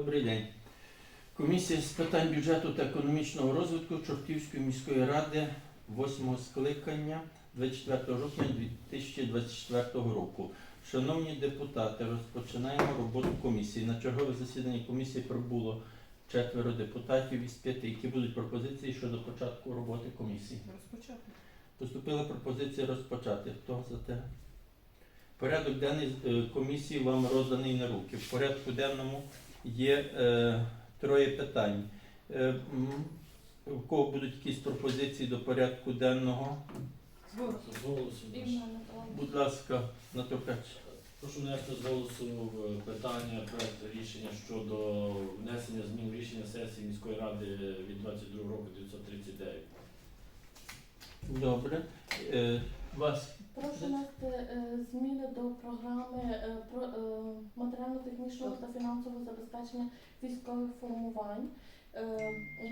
Добрий день. Комісія з питань бюджету та економічного розвитку Чортківської міської ради 8 скликання 24 жовтня 2024 року. Шановні депутати, розпочинаємо роботу комісії. На чергове засідання комісії прибуло четверо депутатів із п'яти. Які будуть пропозиції щодо початку роботи комісії? Розпочати. Поступила пропозиція розпочати. Хто за те? Порядок денний е, комісії вам розданий на руки. В порядку денному є е, троє питань. Е, у кого будуть якісь пропозиції до порядку денного? З голосу. З голосу. Будь ласка, Натуркач. Прошу внести з голосу в питання проект рішення щодо внесення змін в рішення сесії міської ради від 22 року 939. Добре. Е, вас Прошу внести е, зміни до програми е, про е, матеріально-технічного та фінансового забезпечення військових формувань.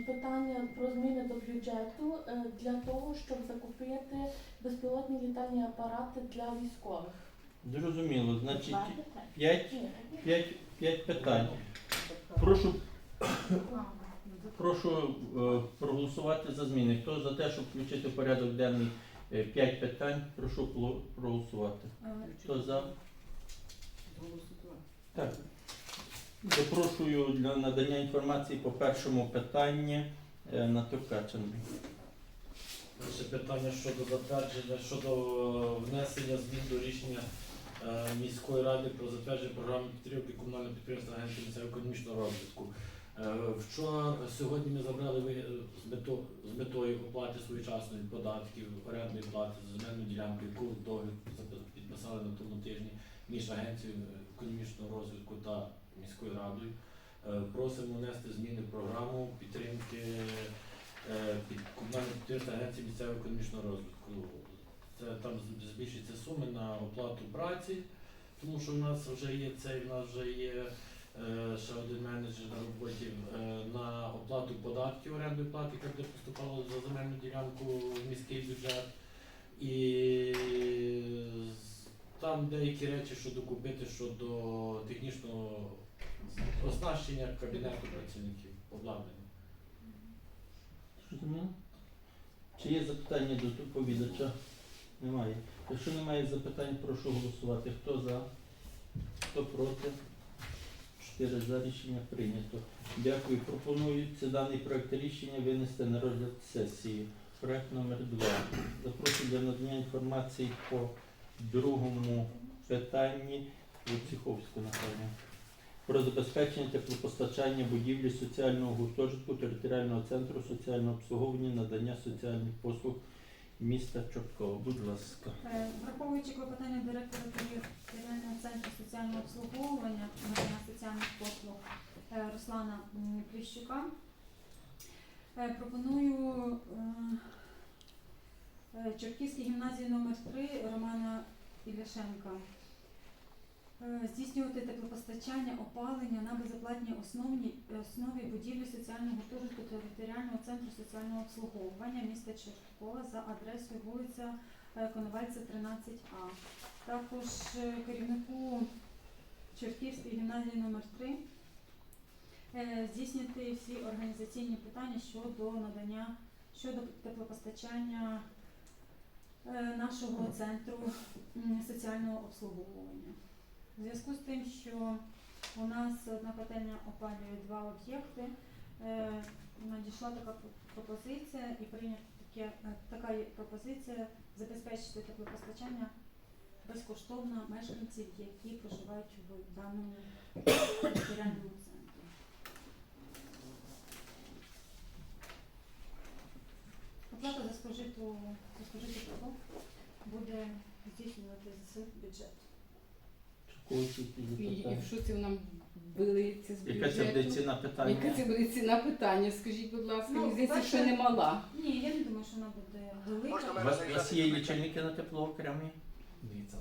Питання про зміни до бюджету для того, щоб закупити безпілотні літальні апарати для військових. зрозуміло. Значить, п'ять, питань. Прошу Прошу проголосувати за зміни. Хто за те, щоб включити в порядок денний 5 питань, прошу пло- проголосувати. Хто за? Так. Запрошую для надання інформації по першому питанні е, на Туркаченка. Перше питання щодо затвердження, щодо е, внесення змін до рішення е, міської ради про затвердження програми підтримки комунального підприємства Агенції місцевого економічного розвитку. Е, Вчора сьогодні ми забрали ви- з метою, з метою оплати своєчасної податків, орендної плати земельну ділянку, яку договір підписали на тому тижні між агенцією економічного розвитку та міською радою. Е, Просимо внести зміни в програму підтримки е, під підприємство Агенції місцевого економічного розвитку. Це там збільшиться суми на оплату праці, тому що в нас вже є цей, в нас вже є е, ще один менеджер на е, на оплату податків орендної плати, яка буде поступала за земельну ділянку в міський бюджет. І там деякі речі, що докупити щодо технічного оснащення кабінету працівників обладнання. Чи є запитання до доповідача? Немає. Якщо немає запитань, прошу голосувати. Хто за? Хто проти? Чотири за рішення прийнято. Дякую. Пропонується даний проект рішення винести на розгляд сесії. Проект номер 2. Запрошую для надання інформації по другому питанні Войцеховську, напевно. Про забезпечення теплопостачання будівлі соціального гуртожитку територіального центру соціального обслуговування надання соціальних послуг міста Чорткова. Будь ласка. Е, Враховуючи клопотання директора територіального центру соціального обслуговування надання соціальних послуг е, Руслана Кліщука, е, пропоную Чортківській гімназії номер 3 Романа Ілляшенка здійснювати теплопостачання опалення на безоплатній основі, основі будівлі соціального гуртожитку територіального центру соціального обслуговування міста Чорткова за адресою вулиця е, Коновальця 13А. Також е, керівнику Чортківської гімназії номер 3 е, здійснити всі організаційні питання щодо надання щодо теплопостачання е, нашого центру соціального обслуговування. В зв'язку з тим, що у нас одна котельня опалює два об'єкти, е, надійшла така пропозиція і прийнята е, така пропозиція забезпечити теплопостачання безкоштовно мешканців, які проживають в даному територіальному центрі. Оплата за спожиту за продукт буде здійснювати з бюджету. Чи в когось якісь І, і в що це нам билиться з Яка це буде бюджету? ціна Яка питання? це буде ціна питання? Скажіть, будь ласка, Ну, мені здається, перше- що не мала. Ні, я не думаю, що вона буде велика. У вас, у вас є лічильники на тепло окремі? Дивіться.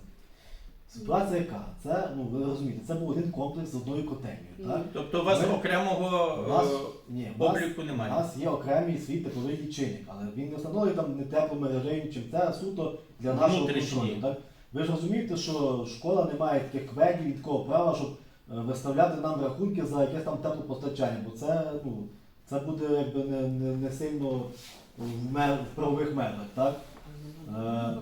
Ситуація яка? Це, ну ви розумієте, це був один комплекс з одною котельнею, так? Тобто у вас Ми- окремого У нас, е, ні, у нас, обліку у немає? нас є окремий свій тепловий лічильник, але він не встановлює там не тепломережею, чим це суто для нашого Внутрішній. контролю. Так? Ви ж розумієте, що школа не має таких кведів і такого права, щоб виставляти нам рахунки за якесь там теплопостачання, бо це, ну, це буде якби не, не, не сильно в, мер, в правових межах, так? Е,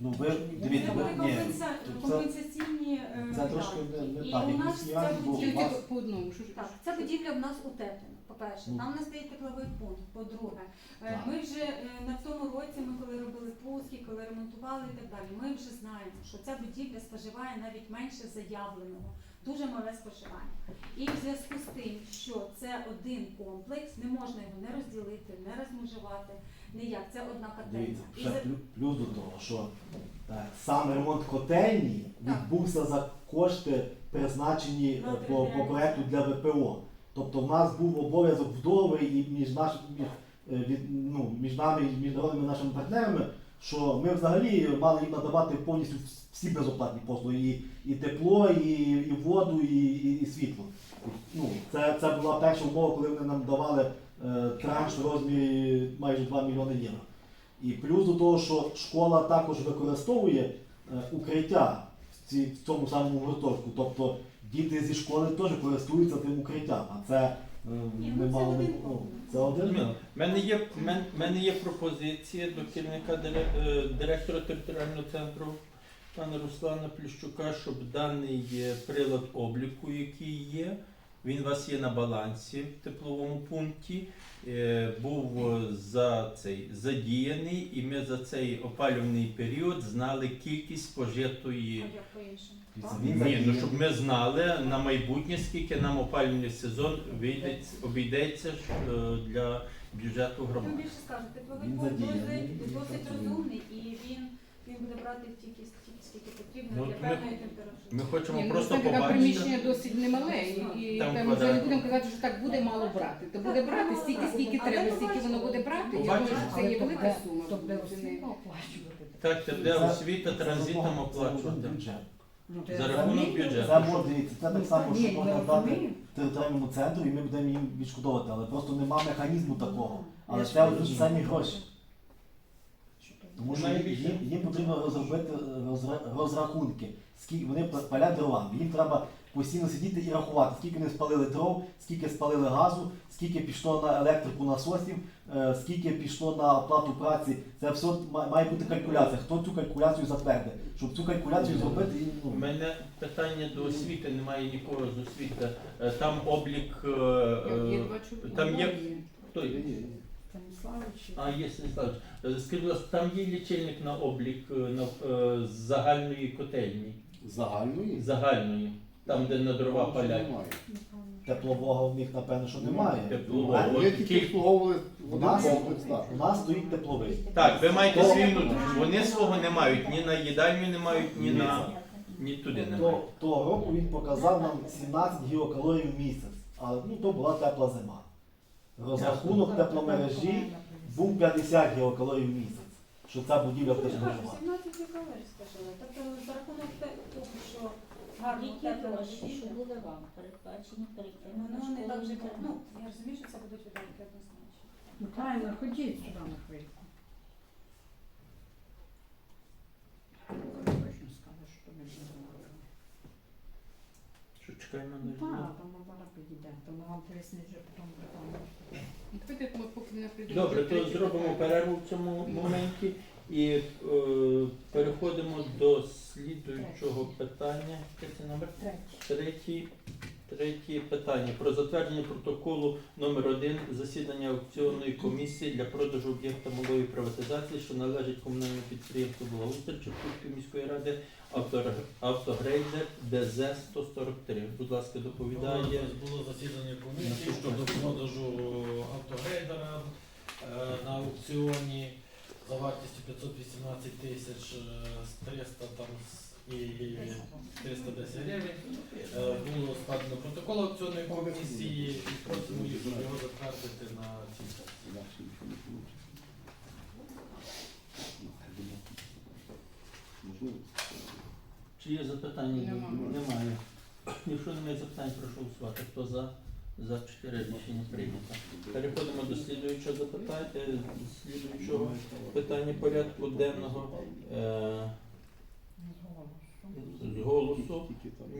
ну ви дивіться, Це ви, були ні, це- компенсаційні е, це трошки не, І так, нас якісь ця нюанси, бо у будівля- вас по одному. Що ж- Так, ця будівля в нас утеплена, по-перше. Там не стоїть тепловий пункт, по-друге. Е, Ми вже е, на тому році, ми коли робили пуски, коли ремонтували і так далі, ми вже знаємо, що ця будівля споживає навіть менше заявленого. Дуже мале споживання. І в зв'язку з тим, що це один комплекс, не можна його не розділити, не розмежувати, ніяк. Це одна котельня. Дивіться, І ще за- плю- плюс до того, що так, сам ремонт котельні Так. відбувся за кошти, призначені е, по, по проекту для ВПО. Тобто в нас був обов'язок в договорі між, наш, між, е, від, ну, між нами і міжнародними нашими партнерами, що ми взагалі мали їм надавати повністю всі безоплатні послуги, і, і тепло, і, і воду, і, і, і світло. Ну, це, це була перша умова, коли вони нам давали е, транш в розмірі майже 2 мільйони євро. І плюс до того, що школа також використовує е, укриття в, ці, в цьому самому гуртожитку. Тобто діти зі школи теж користуються тим укриттям, а це е, Ні, ну, не це мало один ну, комплекс. це один. В мене є, в мен- в мене є пропозиція до керівника е, директора територіального центру пана Руслана Плющука, щоб даний е, прилад обліку, який є, він у вас є на балансі в тепловому пункті, е, був е, за цей задіяний, і ми за цей опалювальний період знали кількість спожитої. Він Ні, ну щоб ми знали на майбутнє, скільки нам опалювальний сезон вийде, обійдеться е, для бюджету Тим громади. більше скажу, тепловий пункт досить, він досить працює. розумний і він, він буде брати тільки стільки, скільки потрібно Ну, для ми- певної температури. Ми хочемо Ні, ну, просто це таке побачити. приміщення досить немале, і, і Там там, вже квадрат. не будемо казати, що так буде мало брати. То буде брати стільки, скільки Але треба, ми стільки воно буде брати. Я думаю, що це є велика сума. Тобто Це не- Так, це де Це- освіта транзитом оплачувати. бюджет. За рахунок бюджету. Це може дивіться, це так само, що можна дати територіальному центру, і ми будемо їм відшкодовувати, але просто нема механізму такого. Але це ті самі гроші. Тому що їм, їм, їм потрібно розробити розра- розрахунки, скільки вони палять дрова. Їм треба постійно сидіти і рахувати, скільки вони спалили дров, скільки спалили газу, скільки пішло на електрику насосів, е, скільки пішло на оплату праці. Це все ма- має бути калькуляція. Хто цю калькуляцію затвердить? Щоб цю калькуляцію зробити, і, У ну, мене питання до освіти, немає нікого з освіти. Е, Там облік. е, е, там є. Хто є? А, є Станіславович. Е, Скажіть, будь ласка, там є лічильник на облік е, на, е, з загальної котельні. Загальної? Загальної. Там, де на дрова палять. теплового в них напевно, що немає. Теплового. Вони тільки обслуговували У нас, комплекс, так. у нас стоїть тепловий. Так, ви маєте свій внутрішній. Вони свого не мають ні на їдальню не мають, ні на ні туди не мають. То, того року він показав нам 17 гігакалорій в місяць, але ну, то була тепла зима. Розрахунок тепломережі був 50 гігакалорій в місяць, що ця будівля Я ж кажу, 17 калорій спожили. Тобто за рахунок того, що гарно Які гроші, що були вам передбачені воно на не так школу же, інтернат? ну, я розумію, що це будуть видатки однозначно. Михайло, ходіть сюди на хвильку. Точно скажу, що тобі не говорили. Що чекаємо на Так, результат? тому вона підійде, тому вам пояснить вже потім питання. Давайте ми поки не прийдемо. Добре, то зробимо питання. перерву в цьому моменті і е, переходимо до слідуючого питання. Який це номер? Третє, третє питання про затвердження протоколу номер 1 засідання аукціонної комісії для продажу об'єкта малої приватизації, що належить комунальному підприємству Благоустрій Чортківської міської ради «Автор- автогрейдер ДЗ 143. Будь ласка, доповідає. Було засідання комісії щодо продажу автогрейдера е, на аукціоні за вартістю 518 тисяч е, 300 там з- і 310 гривень. Е, Було складено протокол аукціонної комісії і просимо їх його затвердити на цій сесії. Чи є запитання? Нема. Немає. Якщо немає запитань, прошу голосувати. Хто за? За 4 рішення прийнято. Переходимо до слідуючого запитання, е, слідуючого питання порядку денного. Е, З голосу.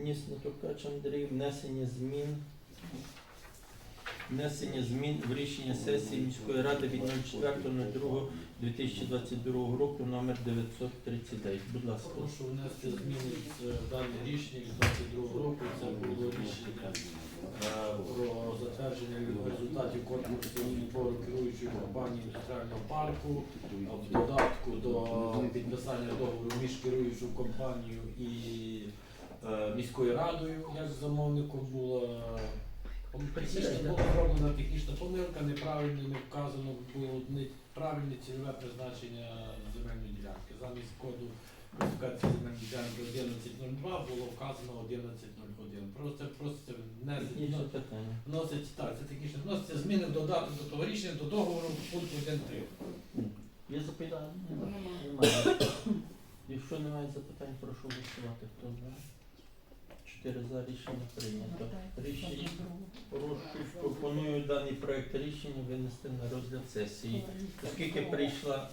Ніс Натуркач Андрій, внесення змін. Внесення змін в рішення сесії міської ради від 04.02.2022 року номер 939. Будь ласка. Прошу внести зміни з е, дане рішення від 22 року. Це було рішення е, про затвердження результатів конкурсу відбору керуючої компанії індустріального парку. В додатку до підписання договору між керуючою компанією і е, міською радою, як замовником було. Технічно була зроблена технічна помилка, неправильно не вказано було правильне цільове призначення земельної ділянки. Замість коду класифікації земельної ділянки 1102 було вказано 1101. Просто просто внесення вносить так, це такі, технічно вноситься зміни в додаток до того рішення до договору пункту 1.3. Є запитання? Немає. Якщо немає запитань, прошу голосувати. Хто знає? 4 за рішення прийнято. Ну, рішення Рощусь пропоную даний проект рішення винести на розгляд сесії. Оскільки прийшла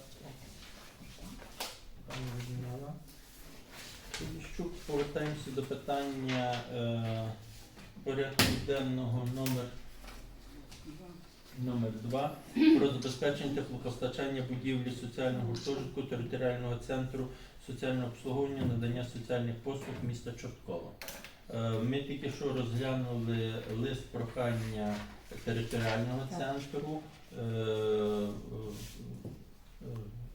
що повертаємося до питання е, порядку денного номер Номер 2 про забезпечення теплопостачання будівлі соціального гуртожитку територіального центру соціального обслуговування надання соціальних послуг міста Чорткова. Е, Ми тільки що розглянули лист прохання територіального центру, е, е,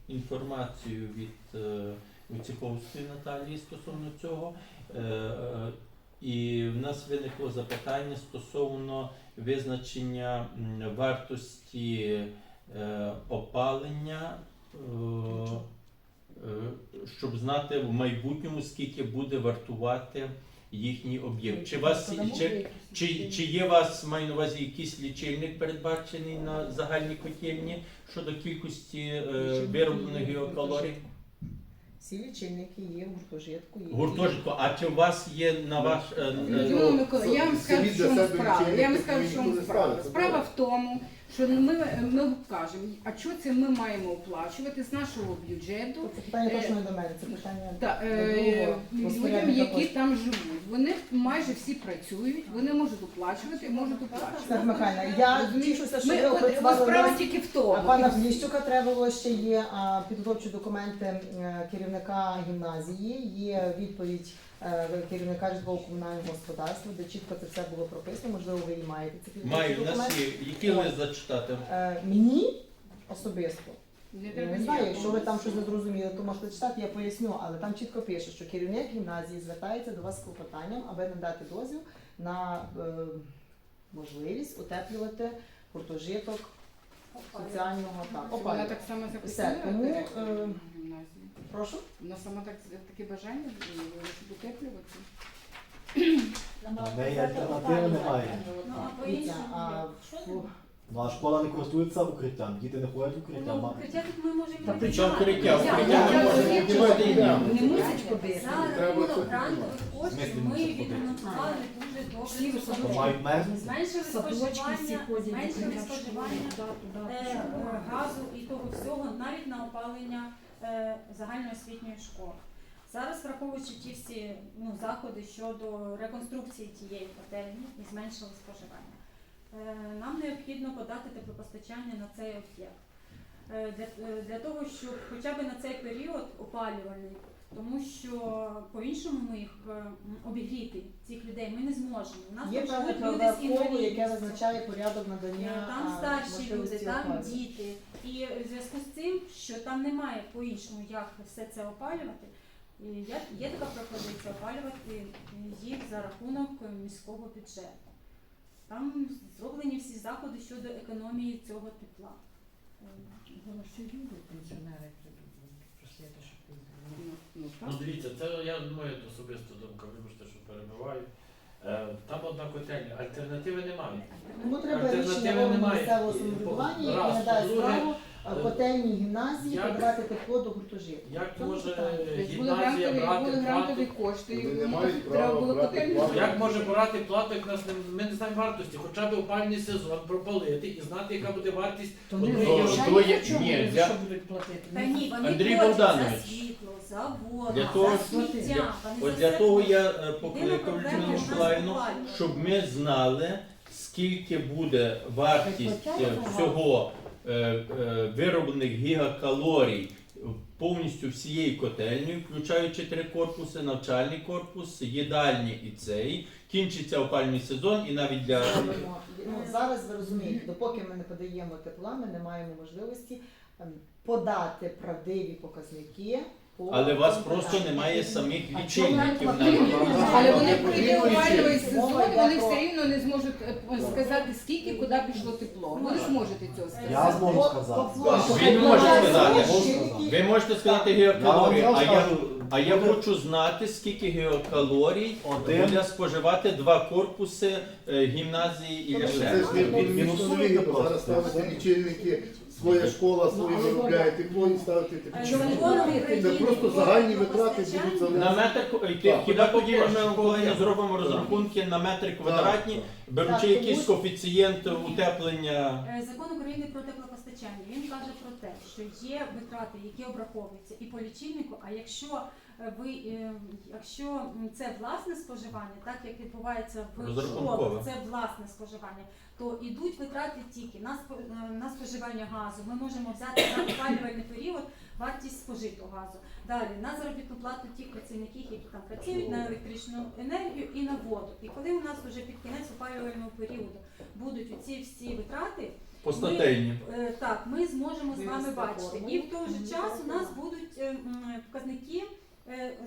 інформацію від Войцеховської Наталії стосовно цього. І в нас виникло запитання стосовно визначення вартості опалення, щоб знати в майбутньому, скільки буде вартувати їхній об'єкт. Чи, вас, чи, чи, чи є у вас, маю на увазі, якийсь лічильник передбачений на загальній котельні щодо кількості е, вироблених геокалорій? Всі лічильники є в гуртожитку. є. Гуртожитку, а чи у вас є на ваш е, е, Людмила Миколаївна, я вам скажу, в чому справа. Я вам скажу, в чому справа. Справа в тому, що ми, ми кажемо, а що це ми маємо оплачувати з нашого бюджету Це питання точно не до мене, це питання та, до е, другого людям, які коштів. там живуть. Вони майже всі працюють, вони можуть оплачувати, можуть оплачувати. Стеф Михайлівна, я тішуся, що Ми, ви от, от опрацювали справа тільки в А тому. пана Пліщука треба було ще є а, підготовчі документи е, керівника гімназії, є відповідь е, керівника житлово-комунального господарства, де чітко це все було прописано. Можливо, ви і маєте ці маю в нас є, який лист зачитати? Е, Мені особисто. Я не знаю, якщо ви там щось не зрозуміли, то можете читати, я поясню, але там чітко пише, що керівник гімназії звертається до вас з клопотанням, аби надати дозвіл на е, можливість утеплювати гуртожиток соціального так, Вона так само Все, тому, е, гімназії. Прошу. Вона сама так таке бажання, щоб утеплювати. В неї альтернативи немає. Ну, а по-іншому. а Що фу, Ну а школа не користується укриттям, діти не ходять в укриття. Ну, ма- укриття тут ми можемо Та не при чому віддавати. укриття? Віддавати я- йдемо. Не мусять ходити. За рахунок грантових коштів ми ходити? відремонтували дуже Всі добре. То садочки. мають мерзнути. Зменшили Садочки всі споживання, ходять, зменшили споживання туди, туди, е, е, газу і того всього навіть на опалення загальноосвітньої школи. Зараз, враховуючи ті всі ну, заходи щодо реконструкції тієї котельні і зменшили споживання, е, нам необхідно подати теплопостачання на цей об'єкт. Е, е, для того, щоб хоча б на цей період опалювальний, тому що по-іншому ми їх е, обігріти, цих людей, ми не зможемо. У нас Є певне люди з правове коло, яке визначає порядок надання Е, Там старші люди, там оплати. діти. І в зв'язку з цим, що там немає по-іншому, як все це опалювати, і є, є така пропозиція опалювати їх за рахунок міського бюджету. Там зроблені всі заходи щодо економії цього тепла. Е, люди, пенсіонери Ну, ну, дивіться, це я моя особиста думка, вибачте, що перебиваю. Е, Там одна котельня, альтернативи немає. Тому треба Альтернативи органу немає. місцевого самоврядування, яке Раз. надає По-друге, е, котельні гімназії Як- подавати тепло до гуртожитку. Як Тому може питання. Тобто були гімназія грантові, брати були грантові плату? кошти. Вони не мають треба права було брати котельні плату. Як може брати плату, як нас не, ми не знаємо вартості, хоча б опальний сезон пропалити і знати, яка буде вартість То одної не Ну, євро. то є- ні, для- що будуть платити. Та ні, вони Андрій платять Богданович, за світло, за воду, для того- за сміття. Вони Ось за для все того платять. я е, Єдина покликав проблема Людмилу нас Миколаївну, щоб ми знали, скільки буде вартість е, всього вироблених гігакалорій повністю всієї котельні, включаючи три корпуси, навчальний корпус, їдальні і цей. Кінчиться опальний сезон і навіть для Ну, зараз ви розумієте, допоки ми не подаємо тепла, ми не маємо можливості ем, подати правдиві показники. Але у вас просто немає самих лічильників чому навіть. Але вони потрібно опалювальний сезон, вони все рівно не зможуть е, сказати, скільки куди пішло тепло. Ви не зможете цього сказати. Я зможу сказати. Ви не можете сказати. Ви можете сказати вам а я, а я хочу знати, скільки гігакалорій Один. буде споживати два корпуси е, гімназії і Це ж не просто. зараз ставити лічильники, своя школа своє виробляє тепло і ставити тепло. Це просто загальні витрати будуть На залежати. метр йти- Так. хіба тоді ми коли зробимо розрахунки на метри квадратні, беручи Так, якийсь тому- коефіцієнт утеплення. Е, Закон України про теплопостачання він каже про те, що є витрати, які обраховуються і по лічильнику. А якщо ви е, якщо це власне споживання, так як відбувається в школах, це власне споживання, то йдуть витрати тільки на спо- е, на споживання газу. Ми можемо взяти на опалювальний період вартість спожитого газу. Далі на заробітну плату тих працівників, які там працюють на електричну енергію і на воду. І коли у нас вже під кінець опалювального періоду будуть оці всі витрати, Постатейні. Е, Так, ми зможемо з вами бачити. І в той же час у нас будуть е, показники е,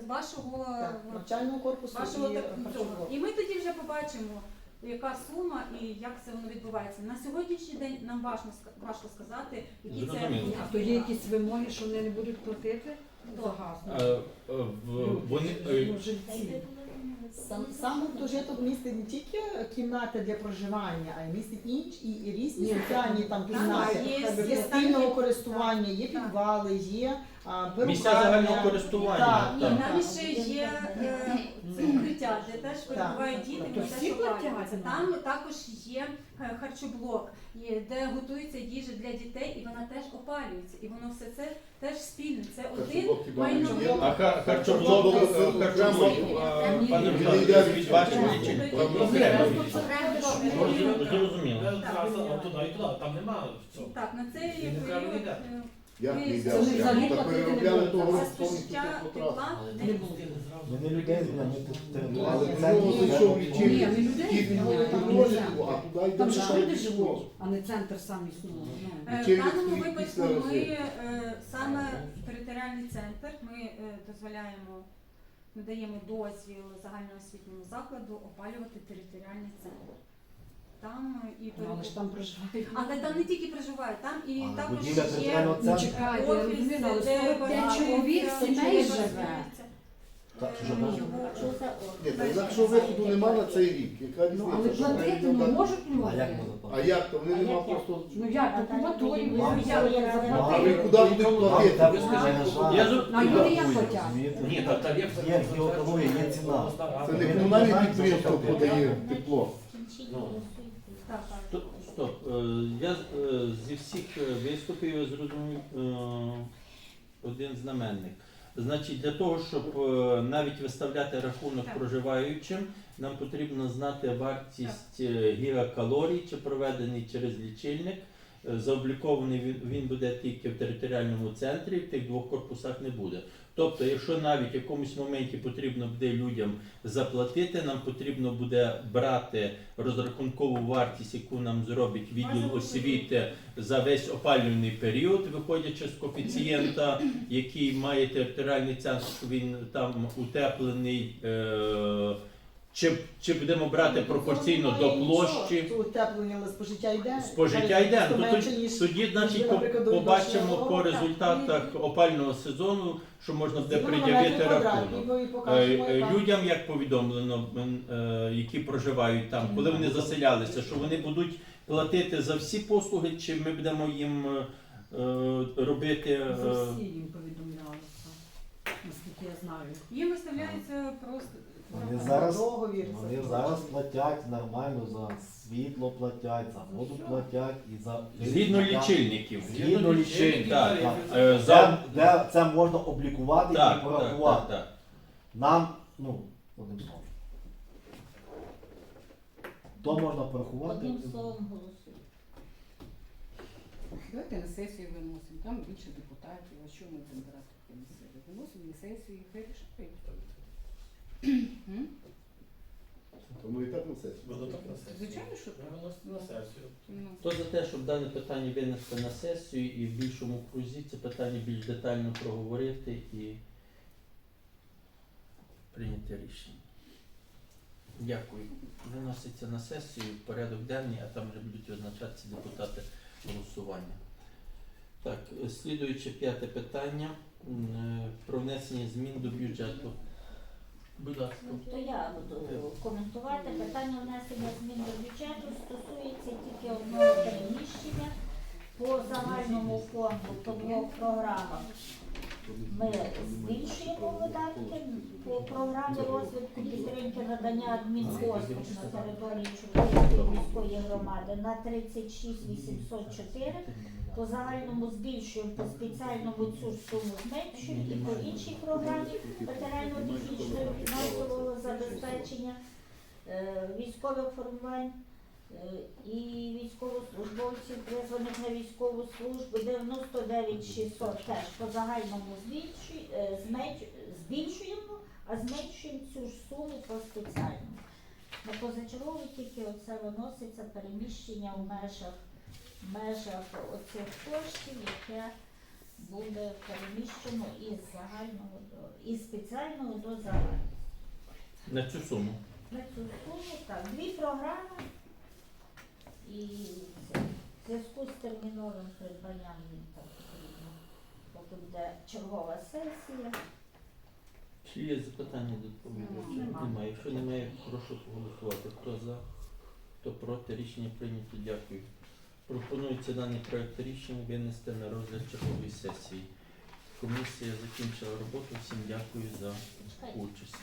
з вашого, Так, навчального корпусу вашого і так- харчового. І ми тоді вже побачимо, яка сума і як це воно відбувається. На сьогоднішній день нам важко, ска- важко сказати, які це Зрозуміло. А то є якісь вимоги, що вони не будуть платити за газ? Е, е, в- Вони е, Ну, жильці. Сам, сам гуртожиток містить не тільки кімнати для проживання, а й містить інші і, і різні Ні, соціальні там кімнати. є, Є є спільного користування, є підвали, є а, перукарня. місця загального користування. Так, Ні, так. нам ще є е, це укриття, де теж перебувають діти, То вони всі теж платять, ну? Там також є е, харчоблок, є- де готується їжа для дітей, і вона теж опалюється. І воно все це теж спільне. Це один Харчоблок хіба не майновий. є? А ха- харчоблок, е, харчоблок, е, пане від. Зрозуміло. Е, траса, а туди і туди, там немає цього. Так, на цей період е, Як не йде? це взагалі Так платити не переробляли будуть. того за повністю теплотрасу. тепла не не буде. Ми не людей ми Ну, але в це- нього зайшов Ні, лічильник, не людей кіт звільняють, там гуртожитку, а туди йде Там же лише люди живуть, а не центр сам існує. Ну. Е, В Лічильник даному стоїть випадку після ми е, саме територіальний центр, ми е, дозволяємо, надаємо дозвіл загальноосвітньому закладу опалювати територіальний центр. Там і Ну, Але ж там проживають. Але там не тільки проживають, там і Але також будівля є територіального Ну, центру. чекайте, я офіс, розумію, але де 45 базується, чоловік де сімей живе. Так, Е, що ну, за Ні, та інакшого виходу нема на цей рік. Яка Ну, але різниця? платити не можуть А як люди. можна А як то? Вони А нема як я? просто. Ну як, по кубатурі ви Мам, взяли, як А ви заплатили. куди будуть платити? Так, Ви скажіть, на куди? жаль. Я. Ну, а люди як платять? Ні, та тариф це Є геокалорії, є ціна. Це не комунальне підприємство подає тепло. Ну. Стоп, стоп. Е, Я е, зі всіх е, виступів я зрозумів один знаменник. Значить, для того, щоб навіть виставляти рахунок проживаючим, нам потрібно знати вартість гігакалорій, чи проведений через лічильник. Заоблікований він буде тільки в територіальному центрі, в тих двох корпусах не буде. Тобто, якщо навіть в якомусь моменті потрібно буде людям заплатити, нам потрібно буде брати розрахункову вартість, яку нам зробить відділ освіти за весь опалювальний період, виходячи з коефіцієнта, який має територіальний центр, що він там утеплений. Е- чи, чи будемо брати пропорційно до площі? Тут утеплення, але спожиття йде. Спожиття йде. Ну, менше, тоді, ніж тоді, значить, по- наприклад, до побачимо відношення по того, результатах опального сезону, що можна буде Зробимо пред'явити рахунок. Е, покажемо, е, яка. Людям як повідомлено, м, е, які проживають там, коли вони заселялися, що вони будуть платити за всі послуги, чи ми будемо їм е, е, робити. За всі їм повідомлялося, наскільки я знаю. Їм виставляється просто Вони зараз, Договір. вони зараз платять нормально за світло платять, за воду платять і за Згідно лічильників. Згідно лічильників. Так, е, за... де це можна облікувати так, і так, порахувати. так, так. Нам, ну, одним словом. То можна порахувати. Одним словом голосуємо. Давайте на сесію виносимо. Там більше депутатів, а що ми будемо брати на? Виносимо на сесію і хай рішають. Тому і так на сесію. Воно так на сесію. Звичайно, що так. На сесію. Ну, Хто за те, щоб дане питання винести на сесію і в більшому крузі це питання більш детально проговорити і прийняти рішення. Дякую. Виноситься на сесію в порядок денний, а там вже будуть визначатися депутати голосування. Так, е, слідуюче п'яте питання м, е, про внесення змін до бюджету. Будь ласка. То я буду коментувати. Питання внесення змін до бюджету стосується тільки одного переміщення по загальному фонду по двох програмах. Ми збільшуємо видатки по програмі розвитку підтримки надання адмінпослуг на території Чудової міської громади на 36 804. По загальному збільшуємо, по спеціальному цю суму зменшуємо і по іншій програмі матеріально-технічного фінансового забезпечення е, військових формувань е, і військовослужбовців, призваних на військову службу 99 600 теж по загальному е, збільшуємо, а зменшуємо цю ж суму по спеціальному. На позачергові тільки оце виноситься переміщення в межах, межах оцих коштів, яке буде переміщено із загального до із спеціального до загального. На цю суму. На цю суму так, дві програми і це, в зв'язку з терміновим придбанням їм так потрібно. Поки буде чергова сесія. Чи є запитання до доповідача? Нема. Немає. Якщо немає, прошу голосувати. Хто за, хто проти, рішення прийнято. Дякую. Пропонується даний проект рішення винести на розгляд чергової сесії. Комісія закінчила роботу. Всім дякую за участь.